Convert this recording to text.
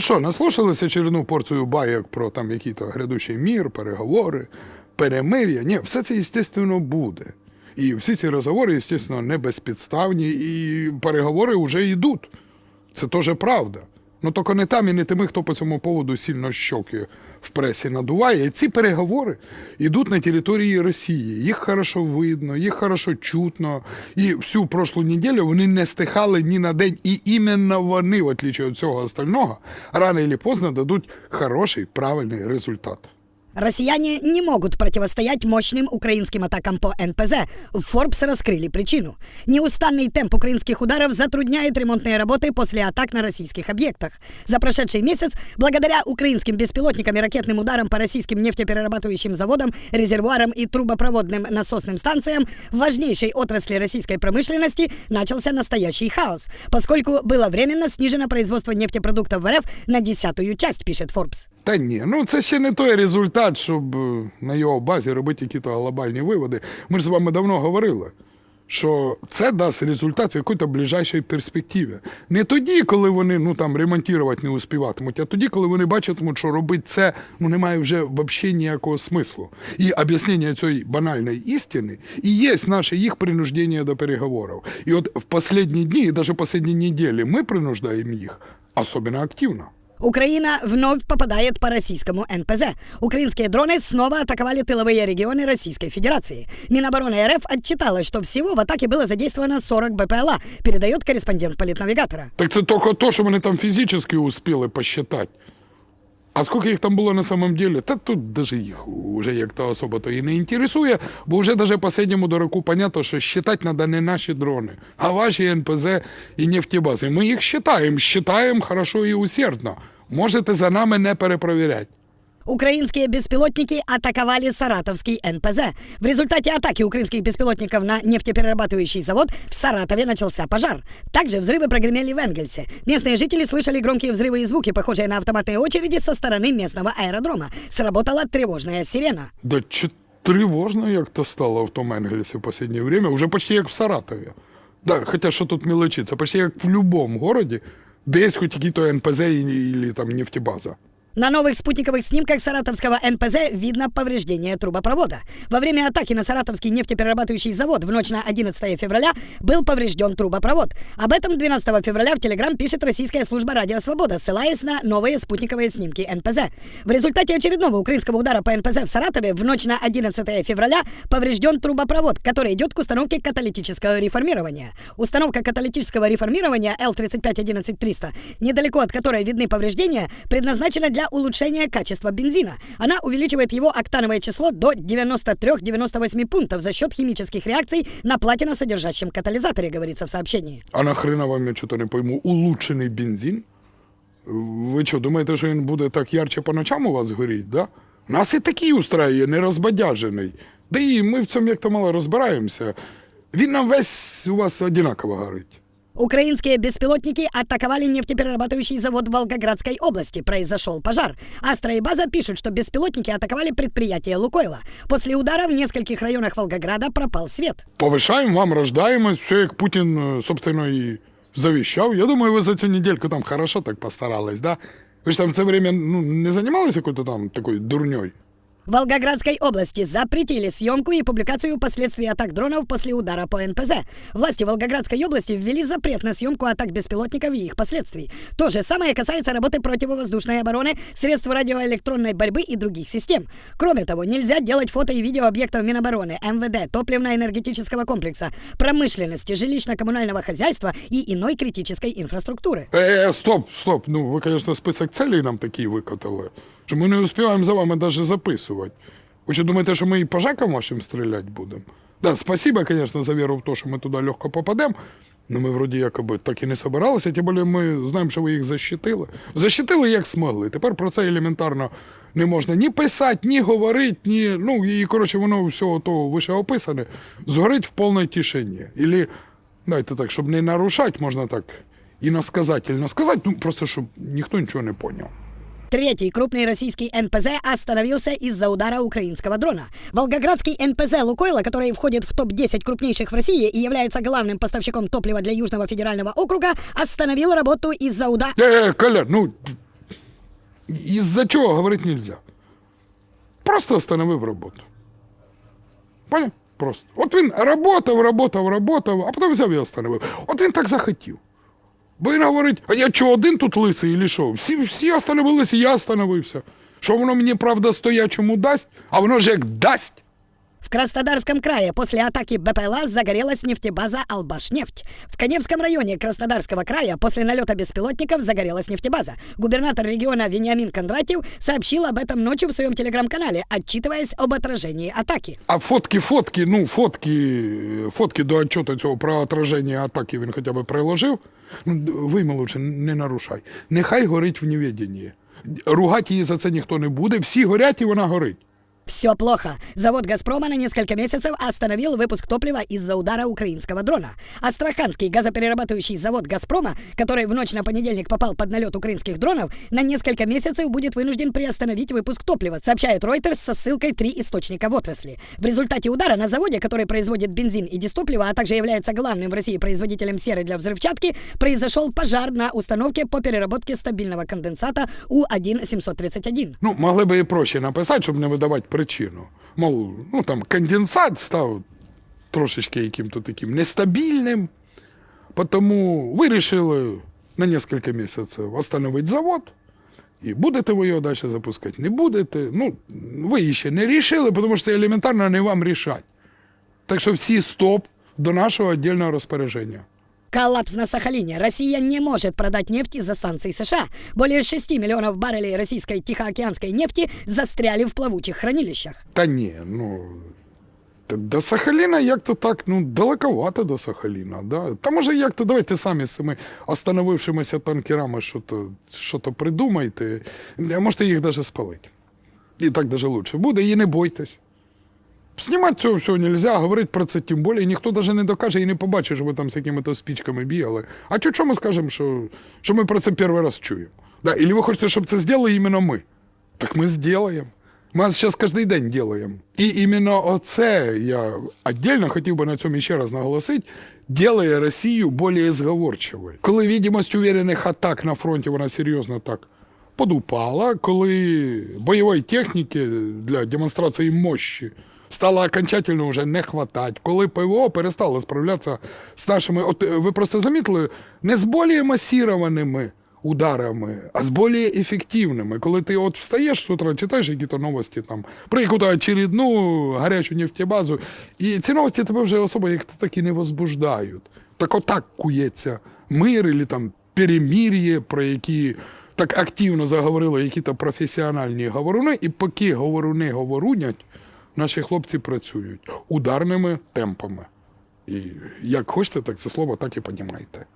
Що, наслушалися черну порцію байок про там який-то грядучий мір, переговори, перемир'я. Ні, все це, звісно, буде. І всі ці розговори, звісно, не безпідставні, і переговори вже йдуть. Це теж правда. Ну тільки не там і не тими, хто по цьому поводу сильно щоки в пресі надуває. І ці переговори йдуть на території Росії. Їх хорошо видно, їх хорошо чутно. І всю прошлу неділю вони не стихали ні на день. І іменно вони, в отличие від цього остального, рано чи пізно дадуть хороший, правильний результат. Россияне не могут противостоять мощным украинским атакам по НПЗ. В Forbes раскрыли причину. Неустанный темп украинских ударов затрудняет ремонтные работы после атак на российских объектах. За прошедший месяц, благодаря украинским беспилотникам и ракетным ударам по российским нефтеперерабатывающим заводам, резервуарам и трубопроводным насосным станциям, в важнейшей отрасли российской промышленности начался настоящий хаос, поскольку было временно снижено производство нефтепродуктов в РФ на десятую часть, пишет Forbes. Та ні, ну це ще не той результат, щоб е, на його базі робити якісь глобальні виводи. Ми ж з вами давно говорили, що це дасть результат в якій-то ближайшій перспективі. Не тоді, коли вони ну там ремонтувати не успіватимуть, а тоді, коли вони бачитимуть, що робити це ну немає вже взагалі ніякого смислу. І об'яснення цієї банальної істини і є наше їх принуждення до переговорів. І от в останні дні, і навіть в останні неділі ми принуждаємо їх особливо активно. Украина вновь попадает по российскому НПЗ. Украинские дроны снова атаковали тыловые регионы Российской Федерации. Минобороны РФ отчиталась, что всего в атаке было задействовано 40 БПЛА, передает корреспондент политнавигатора. Так це тільки то, що вони там фізично успіли посчитати. А скільки їх там було на самом деле? Та тут даже їх вже як-то особо то і не інтересує, бо вже даже последньому дураку понятно, що считать треба не наші дрони, а ваші НПЗ і нефтебази. Ми їх считаємо, считаємо хорошо і усердно. Можете за нами не перепровіряти. Украинские беспилотники атаковали Саратовский НПЗ. В результате атаки украинских беспилотников на нефтеперерабатывающий завод в Саратове начался пожар. Также взрывы прогремели в Энгельсе. Местные жители слышали громкие взрывы и звуки, похожие на автоматные очереди со стороны местного аэродрома. Сработала тревожная сирена. Да чи тривожно як-то стало в тому Енгельсі в останнє время, уже почти як в Саратові. Да, хоча що тут мелочиться, почти як в будь-якому городі, десь хоч який-то НПЗ і там нефтебаза. На новых спутниковых снимках саратовского НПЗ видно повреждение трубопровода. Во время атаки на саратовский нефтеперерабатывающий завод в ночь на 11 февраля был поврежден трубопровод. Об этом 12 февраля в Телеграм пишет российская служба «Радио Свобода», ссылаясь на новые спутниковые снимки НПЗ. В результате очередного украинского удара по НПЗ в Саратове в ночь на 11 февраля поврежден трубопровод, который идет к установке каталитического реформирования. Установка каталитического реформирования L3511300, недалеко от которой видны повреждения, предназначена для улучшения качества бензина. Она увеличивает его октановое число до 93-98 пунктов за счет химических реакций на платиносодержащем катализаторе, говорится в сообщении. А нахрена вам, я что-то не пойму, улучшений бензин? Ви що, думаєте, що він буде так ярче по ночам у вас горіть, да? Нас і такий устраює, не розбадяжений. Да і ми в цьому як-то мало розбираємося. Він нам весь у вас одинаково горить. Украинские беспилотники атаковали нефтеперерабатывающий завод в Волгоградской области. Произошел пожар. Астра и База пишут, что беспилотники атаковали предприятие Лукойла. После удара в нескольких районах Волгограда пропал свет. Повишаємо вам рождаємость, все як Путін, е, собственно, і завіщав. Я думаю, ви за цю недельку там хорошо так постарались, да? Ви ж там в це время ну, не займалися якою-то там такою дурньою? Волгоградской области запретили съемку и публикацию последствий атак дронов после удара по НПЗ. Власти Волгоградской области ввели запрет на съемку атак беспилотников и их последствий. То же самое касается работы противовоздушной обороны, средств радиоэлектронной борьбы и других систем. Кроме того, нельзя делать фото и видео объектов Минобороны, МВД, топливно-энергетического комплекса, промышленности, жилищно-коммунального хозяйства и иной критической инфраструктуры. Е, е, стоп, стоп. Ну, ви, звісно, список целей нам такий викотали, що ми не успіваємо за вами навіть записувати. Ви що думаєте, що ми і по жакам вашим стріляти будемо? Да, спасибо, звісно, за віру в те, що ми туди легко попадемо. Ну, ми вроді якоби так і не собиралися, тим більше ми знаємо, що ви їх защитили. Защитили як змогли. Тепер про це елементарно не можна ні писати, ні говорити, ні. Ну, і коротше, воно всього того вище описане, згорить в повній тишині. Ілі, дайте так, щоб не нарушати, можна так іносказательно сказати, ну просто щоб ніхто нічого не поняв. Третий крупный российский НПЗ остановился из-за удара украинского дрона. Волгоградский НПЗ «Лукойла», который входит в топ-10 крупнейших в России и является главным поставщиком топлива для Южного федерального округа, остановил работу из-за удара... Е, е, Коля, ну Із-за чого говорити нельзя. Просто остановив роботу. Поняв? Просто. От він работав, работав, работав, а потім взяв і остановив. От він так захотів. Бо він говорить, а я чого один тут лисий і що? Всі, всі остановилися, я остановився. Що воно мені правда стоячому дасть, а воно ж як дасть. В Краснодарском крае после атаки БПЛА загорелась нефтебаза «Албашнефть». В Каневском районе Краснодарского края после налета беспилотников загорелась нефтебаза. Губернатор региона Вениамин Кондратьев сообщил об этом ночью в своем телеграм-канале, отчитываясь об отражении атаки. А фотки, фотки, ну, фотки, фотки до отчету цього про отраження атаки він хоча б приложив. Ну, вийми лучше, не нарушай. Нехай горить в невіденні. Ругати її за це ніхто не буде, всі горять і вона горить. Все плохо. Завод «Газпрома» на несколько месяцев остановил выпуск топлива из-за удара украинского дрона. Астраханский газоперерабатывающий завод «Газпрома», который в ночь на понедельник попал под налет украинских дронов, на несколько месяцев будет вынужден приостановить выпуск топлива, сообщает Reuters со ссылкой «Три источника в отрасли». В результате удара на заводе, который производит бензин и дистопливо, а также является главным в России производителем серы для взрывчатки, произошел пожар на установке по переработке стабильного конденсата У-1-731. Ну, могли би і проще написати, щоб не видавати причину. Мов, ну там конденсат став трошечки яким-то таким нестабільним, тому вирішили на кілька місяців остановити завод. І будете ви його далі запускати, не будете. Ну, ви ще не рішили, тому що це елементарно не вам рішати. Так що всі стоп до нашого віддільного розпорядження. Коллапс на Сахалине. Россия не может продать нефть из-за санкций США. Более 6 миллионов баррелей российской тихоокеанской нефти застряли в плавучих хранилищах. Та ні, ну. До Сахаліна як-то так, ну, далековато до Сахаліна. Да? Та може як-то давайте самі з цими остановившимися танкерами що-то, придумайте. Можете їх навіть спалити. І так даже лучше буде, і не бойтесь. Знімати цього всього нельзя, говорити про це тим більше, ніхто навіть не докаже і не побачить, що ви там з якими-то спічками бігали. А чого чого ми скажемо, що, що ми про це перший раз чуємо? Да, Ілі ви хочете, щоб це зробили іменно ми? Так ми зробимо. Ми зараз кожен день робимо. І іменно оце я віддільно хотів би на цьому ще раз наголосити, делає Росію більш зговорчивою. Коли відомість уверених атак на фронті, вона серйозно так подупала, коли бойової техніки для демонстрації мощі стало окончательно вже не хватать, коли ПВО перестало справлятися з нашими, от е, ви просто замітили, не з більш масірованими ударами, а з більш ефективними. Коли ти от встаєш з утра, читаєш якісь новості там про якусь очередну гарячу нефтебазу, і ці новості тебе вже особо як такі не возбуждають. Так отак кується мир, і там перемір'я, про які так активно заговорили якісь професіональні говоруни, і поки говоруни говорунять, наші хлопці працюють ударними темпами. І як хочете, так це слово, так і понімайте.